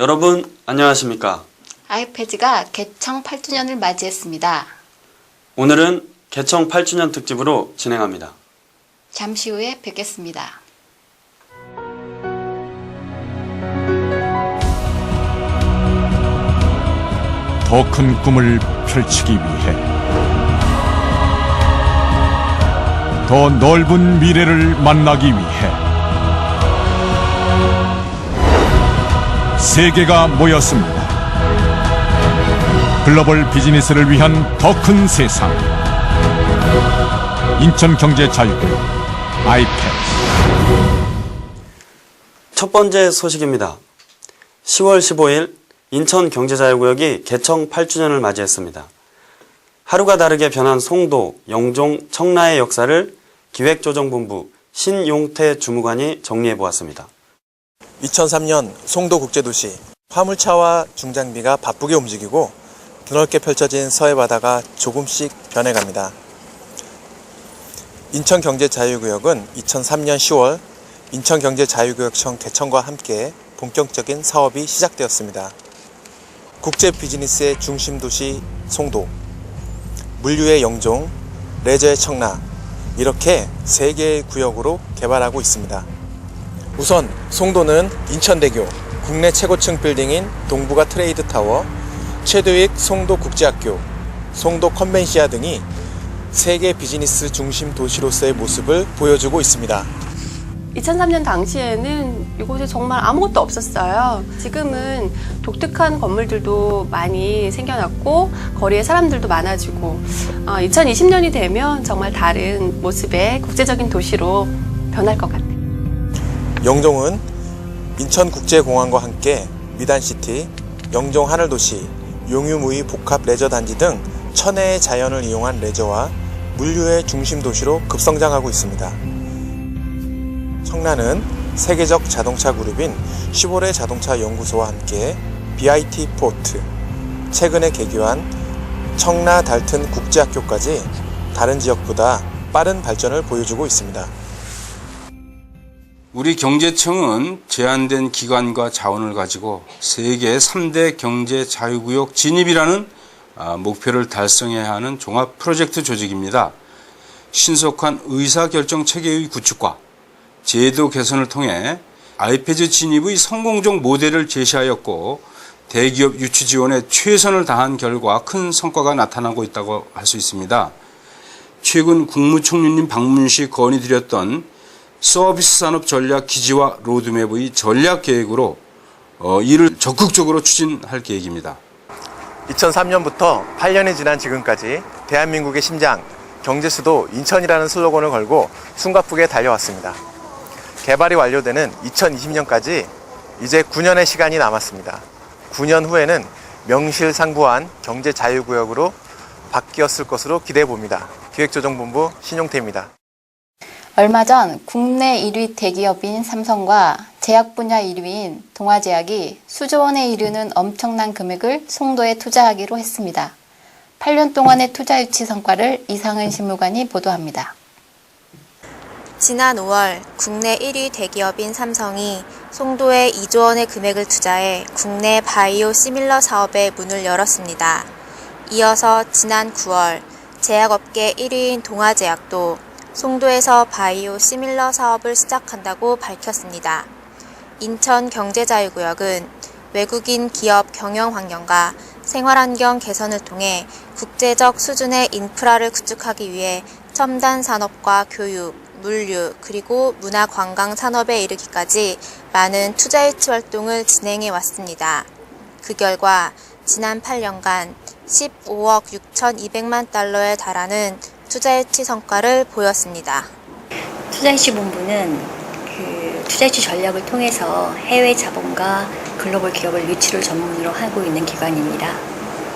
여러분 안녕하십니까? 아이패드가 개청 8주년을 맞이했습니다. 오늘은 개청 8주년 특집으로 진행합니다. 잠시 후에 뵙겠습니다. 더 큰 꿈을 펼치기 위해 더 넓은 미래를 만나기 위해 세계가 모였습니다. 글로벌 비즈니스를 위한 더 큰 세상 인천경제자유구역 아이패드 첫 번째 소식입니다. 10월 15일 인천경제자유구역이 개청 8주년을 맞이했습니다. 하루가 다르게 변한 송도, 영종, 청라의 역사를 기획조정본부 신용태 주무관이 정리해 보았습니다. 2003년 송도 국제도시 화물차와 중장비가 바쁘게 움직이고 드넓게 펼쳐진 서해 바다가 조금씩 변해갑니다. 인천경제자유구역은 2003년 10월 인천경제자유구역청 개청과 함께 본격적인 사업이 시작되었습니다. 국제 비즈니스의 중심 도시 송도, 물류의 영종, 레저의 청라 이렇게 세 개의 구역으로 개발하고 있습니다. 우선 송도는 인천대교, 국내 최고층 빌딩인 동부가 트레이드 타워, 최도익 송도 국제학교, 송도 컨벤시아 등이 세계 비즈니스 중심 도시로서의 모습을 보여주고 있습니다. 2003년 당시에는 이곳에 정말 아무것도 없었어요. 지금은 독특한 건물들도 많이 생겨났고 거리에 사람들도 많아지고 2020년이 되면 정말 다른 모습의 국제적인 도시로 변할 것 같아요. 영종은 인천국제공항과 함께 미단시티, 영종 하늘도시, 용유무의 복합 레저단지 등 천혜의 자연을 이용한 레저와 물류의 중심 도시로 급성장하고 있습니다. 청라는 세계적 자동차 그룹인 시보레 자동차 연구소와 함께 BIT 포트, 최근에 개교한 청라 달튼 국제학교까지 다른 지역보다 빠른 발전을 보여주고 있습니다. 우리 경제청은 제한된 기관과 자원을 가지고 세계 3대 경제 자유구역 진입이라는 아, 목표를 달성해야 하는 종합 프로젝트 조직입니다. 신속한 의사결정 체계의 구축과 제도 개선을 통해 아이패드 진입의 성공적 모델을 제시하였고 대기업 유치 지원에 최선을 다한 결과 큰 성과가 나타나고 있다고 할 수 있습니다. 최근 국무총리님 방문 시 건의드렸던 서비스 산업 전략 기지와 로드맵의 전략 계획으로 어, 이를 적극적으로 추진할 계획입니다. 2003년부터 8년이 지난 지금까지 대한민국의 심장, 경제수도 인천이라는 슬로건을 걸고 숨가쁘게 달려왔습니다. 개발이 완료되는 2020년까지 이제 9년의 시간이 남았습니다. 9년 후에는 명실상부한 경제 자유구역으로 바뀌었을 것으로 기대해 봅니다. 기획조정본부 신용태입니다. 얼마 전 국내 1위 대기업인 삼성과 제약 분야 1위인 동아제약이 수조 원에 이르는 엄청난 금액을 송도에 투자하기로 했습니다. 8년 동안의 투자 유치 성과를 이상은 신무관이 보도합니다. 지난 5월 국내 1위 대기업인 삼성이 송도에 2조 원의 금액을 투자해 국내 바이오 시밀러 사업에 문을 열었습니다. 이어서 지난 9월 제약업계 1위인 동아제약도 송도에서 바이오 시밀러 사업을 시작한다고 밝혔습니다. 인천 경제자유구역은 외국인 기업 경영 환경과 생활환경 개선을 통해 국제적 수준의 인프라를 구축하기 위해 첨단 산업과 교육, 물류, 그리고 문화 관광 산업에 이르기까지 많은 투자 유치 활동을 진행해 왔습니다. 그 결과 지난 8년간 15억 6,200만 달러에 달하는 투자 유치 성과를 보였습니다. 투자유치 본부는 그 투자유치 전략을 통해서 해외 자본과 글로벌 기업을 유치를 전문으로 하고 있는 기관입니다.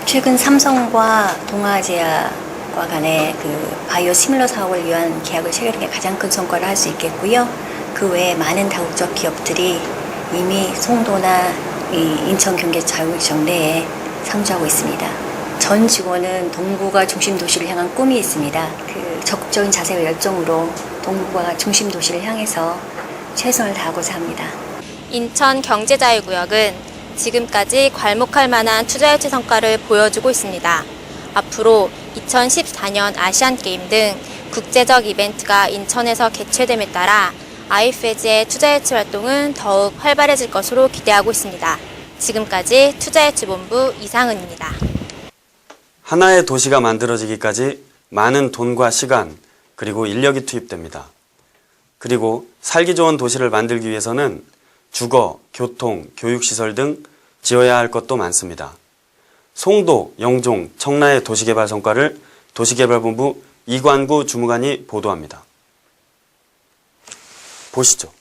최근 삼성과 동아제약과 간의 그 바이오 시밀러 사업을 위한 계약을 체결한 게 가장 큰 성과를 할 수 있겠고요. 그 외에 많은 다국적 기업들이 이미 송도나 이 인천경제자유구역 내에 상주하고 있습니다. 전 직원은 동부가 중심 도시를 향한 꿈이 있습니다. 그 적극적인 자세와 열정으로 동부가 중심 도시를 향해서 최선을 다하고자 합니다. 인천 경제자유구역은 지금까지 괄목할 만한 투자 유치 성과를 보여주고 있습니다. 앞으로 2014년 아시안게임 등 국제적 이벤트가 인천에서 개최됨에 따라 아이페즈의 투자 유치 활동은 더욱 활발해질 것으로 기대하고 있습니다. 지금까지 투자유치본부 이상은입니다. 하나의 도시가 만들어지기까지 많은 돈과 시간, 그리고 인력이 투입됩니다. 그리고 살기 좋은 도시를 만들기 위해서는 주거, 교통, 교육시설 등 지어야 할 것도 많습니다. 송도, 영종, 청라의 도시개발 성과를 도시개발본부 이관구 주무관이 보도합니다. 보시죠.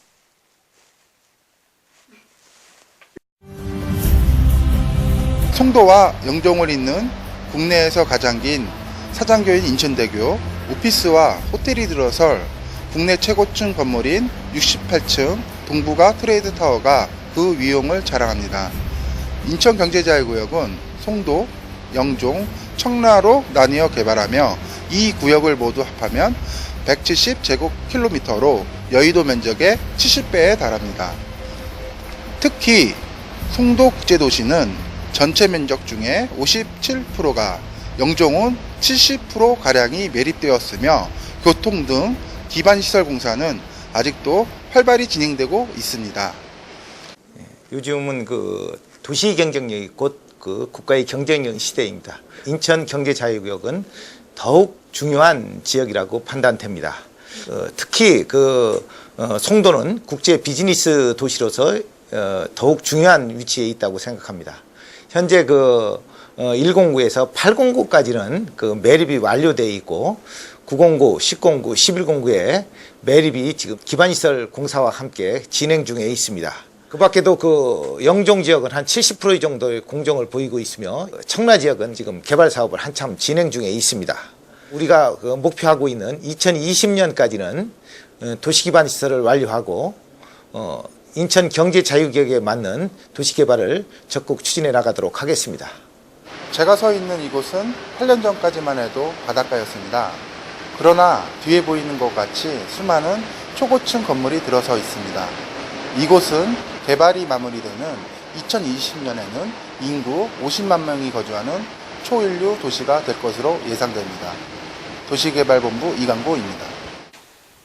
송도와 영종을 잇는 국내에서 가장 긴 사장교인 인천대교, 오피스와 호텔이 들어설 국내 최고층 건물인 68층 동부가 트레이드 타워가 그 위용을 자랑합니다. 인천 경제자유구역은 송도, 영종, 청라로 나뉘어 개발하며 이 구역을 모두 합하면 170제곱킬로미터로 여의도 면적의 70배에 달합니다. 특히 송도 국제도시는 전체 면적 중에 57%가 영종은 70%가량이 매립되었으며 교통 등 기반시설 공사는 아직도 활발히 진행되고 있습니다. 요즘은 그 도시 경쟁력이 곧 그 국가의 경쟁력 시대입니다. 인천 경제자유구역은 더욱 중요한 지역이라고 판단됩니다. 어, 특히 그 어, 송도는 국제 비즈니스 도시로서 어, 더욱 중요한 위치에 있다고 생각합니다. 현재 그 어, 109에서 809까지는 그 매립이 완료되어 있고 909, 1009, 1109에 매립이 지금 기반시설 공사와 함께 진행 중에 있습니다. 그 밖에도 그 영종 지역은 한 70% 정도의 공정을 보이고 있으며 청라 지역은 지금 개발 사업을 한참 진행 중에 있습니다. 우리가 그 목표하고 있는 2020년까지는 어, 도시기반 시설을 완료하고 어, 인천 경제 자유구역에 맞는 도시 개발을 적극 추진해 나가도록 하겠습니다. 제가 서 있는 이곳은 8년 전까지만 해도 바닷가였습니다. 그러나 뒤에 보이는 것 같이 수많은 초고층 건물이 들어서 있습니다. 이곳은 개발이 마무리되는 2020년에는 인구 50만 명이 거주하는 초인류 도시가 될 것으로 예상됩니다. 도시개발본부 이강구입니다.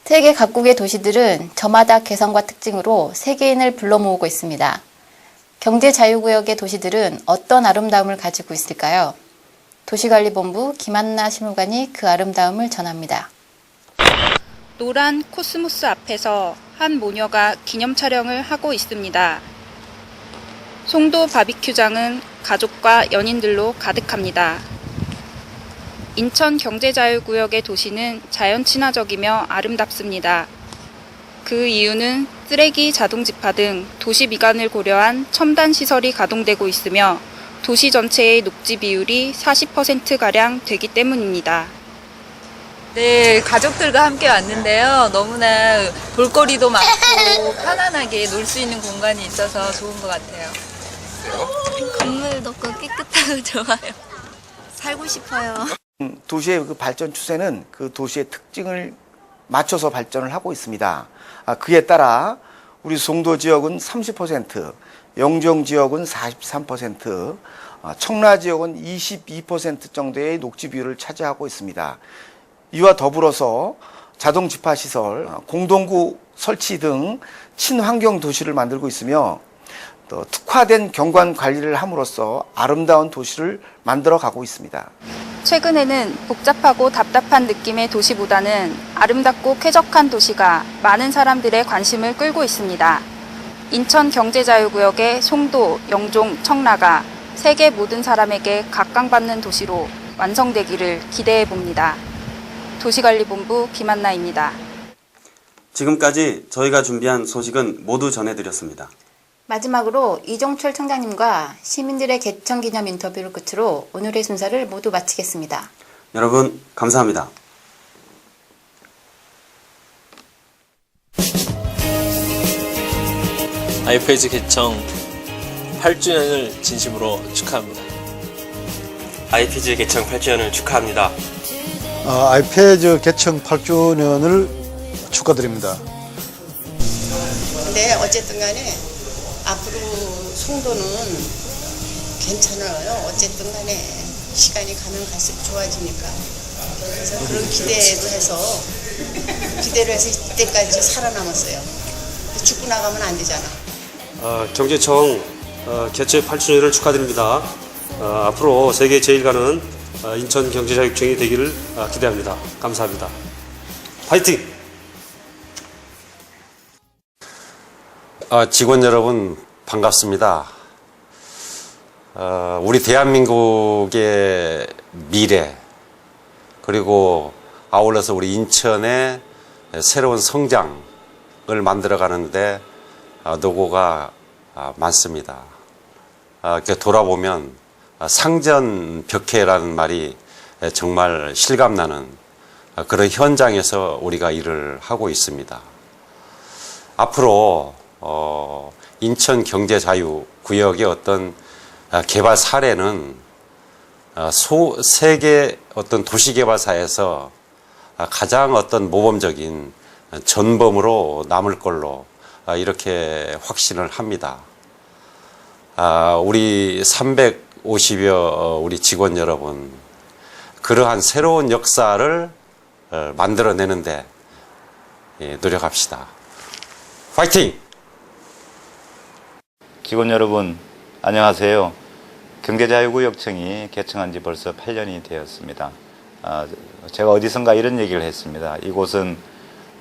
세계 각국의 도시들은 저마다 개성과 특징으로 세계인을 불러 모으고 있습니다. 경제 자유구역의 도시들은 어떤 아름다움을 가지고 있을까요? 도시관리본부 김한나 실무관이 그 아름다움을 전합니다. 노란 코스모스 앞에서 한 모녀가 기념 촬영을 하고 있습니다. 송도 바비큐장은 가족과 연인들로 가득합니다. 인천 경제자유구역의 도시는 자연 친화적이며 아름답습니다. 그 이유는 쓰레기 자동 집화 등 도시 미관을 고려한 첨단 시설이 가동되고 있으며 도시 전체의 녹지 비율이 40%가량 되기 때문입니다. 네, 가족들과 함께 왔는데요. 너무나 볼거리도 많고 편안하게 놀 수 있는 공간이 있어서 좋은 것 같아요. 건물 높고 깨끗하고 좋아요. 살고 싶어요. 도시의 그 발전 추세는 그 도시의 특징을 맞춰서 발전을 하고 있습니다. 아, 그에 따라 우리 송도 지역은 30%, 영종 지역은 43%, 아, 청라 지역은 22% 정도의 녹지 비율을 차지하고 있습니다. 이와 더불어서 자동 집화 시설, 아, 공동구 설치 등 친환경 도시를 만들고 있으며 또 특화된 경관 관리를 함으로써 아름다운 도시를 만들어 가고 있습니다. 최근에는 복잡하고 답답한 느낌의 도시보다는 아름답고 쾌적한 도시가 많은 사람들의 관심을 끌고 있습니다. 인천 경제자유구역의 송도, 영종, 청라가 세계 모든 사람에게 각광받는 도시로 완성되기를 기대해 봅니다. 도시관리본부 김한나입니다. 지금까지 저희가 준비한 소식은 모두 전해드렸습니다. 마지막으로 이종철 청장님과 시민들의 개청 기념 인터뷰를 끝으로 오늘의 순서를 모두 마치겠습니다. 여러분, 감사합니다. 아이페이지 개청 8주년을 진심으로 축하합니다. 아이피즈 개청 8주년을 축하합니다. 어, 아이패드 개청 8주년을 축하드립니다. 네, 어쨌든 간에 앞으로 송도는 괜찮아요. 어쨌든 간에 시간이 가면 갈수록 좋아지니까. 그래서 그런 기대도 해서 기대를 해서 이때까지 살아남았어요. 죽고 나가면 안 되잖아. 어, 경제청 어, 개최 8주년을 축하드립니다. 어, 앞으로 세계 제일가는 어, 인천 경제자격증이 되기를 어, 기대합니다. 감사합니다. 파이팅! 직원 여러분 반갑습니다. 어, 우리 대한민국의 미래 그리고 아울러서 우리 인천의 새로운 성장을 만들어 가는데 아, 노고가 아, 많습니다. 아, 돌아보면 아, 상전벽해라는 말이 정말 실감나는 아, 그런 현장에서 우리가 일을 하고 있습니다. 앞으로 어, 인천 경제 자유 구역의 어떤 아, 개발 사례는 아, 소, 세계 어떤 도시개발사에서 아, 가장 어떤 모범적인 전범으로 남을 걸로 아, 이렇게 확신을 합니다. 아, 우리 350여 우리 직원 여러분, 그러한 새로운 역사를 어, 만들어내는데 예, 노력합시다. 파이팅! 직원 여러분, 안녕하세요. 경제자유구역청이 개청한 지 벌써 8년이 되었습니다. 아, 제가 어디선가 이런 얘기를 했습니다. 이곳은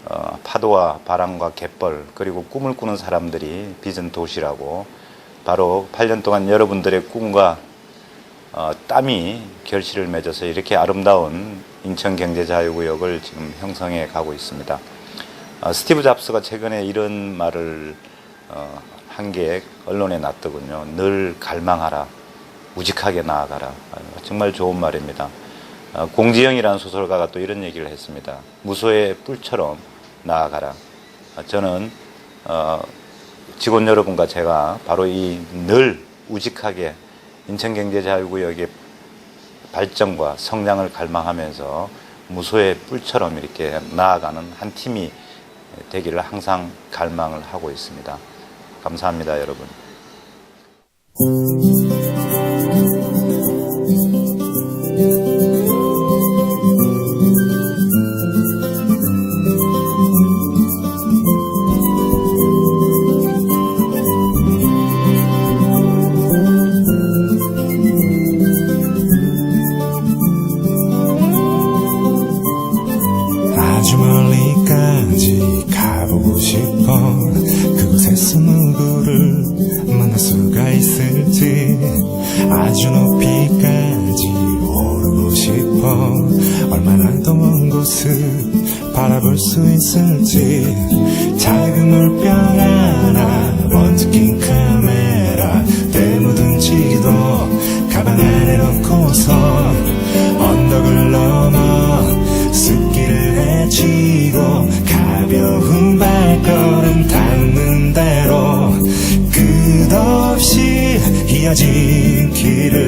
어, 파도와 바람과 갯벌 그리고 꿈을 꾸는 사람들이 빚은 도시라고 바로 8년 동안 여러분들의 꿈과 어, 땀이 결실을 맺어서 이렇게 아름다운 인천경제자유구역을 지금 형성해 가고 있습니다. 어, 스티브 잡스가 최근에 이런 말을 어, 한게 언론에 났더군요. 늘 갈망하라. 우직하게 나아가라. 아, 정말 좋은 말입니다. 어, 공지영이라는 소설가가 또 이런 얘기를 했습니다. 무소의 뿔처럼 나아가라. 아, 저는 어, 직원 여러분과 제가 바로 이 늘 우직하게 인천경제자유구역의 발전과 성장을 갈망하면서 무소의 뿔처럼 이렇게 나아가는 한 팀이 되기를 항상 갈망을 하고 있습니다. 감사합니다, 여러분. 아주 멀리까지 가 보고 싶어. 그곳에서 누구를 만날 수가 있을지 아주 높이까지 오르고 싶어. 얼마나 더 먼 곳을 바라볼 수 있을지. 작은 물병 하나 먼지 낀 카메라 때 묻은 지도 가방 안에 넣고서 이어진 길을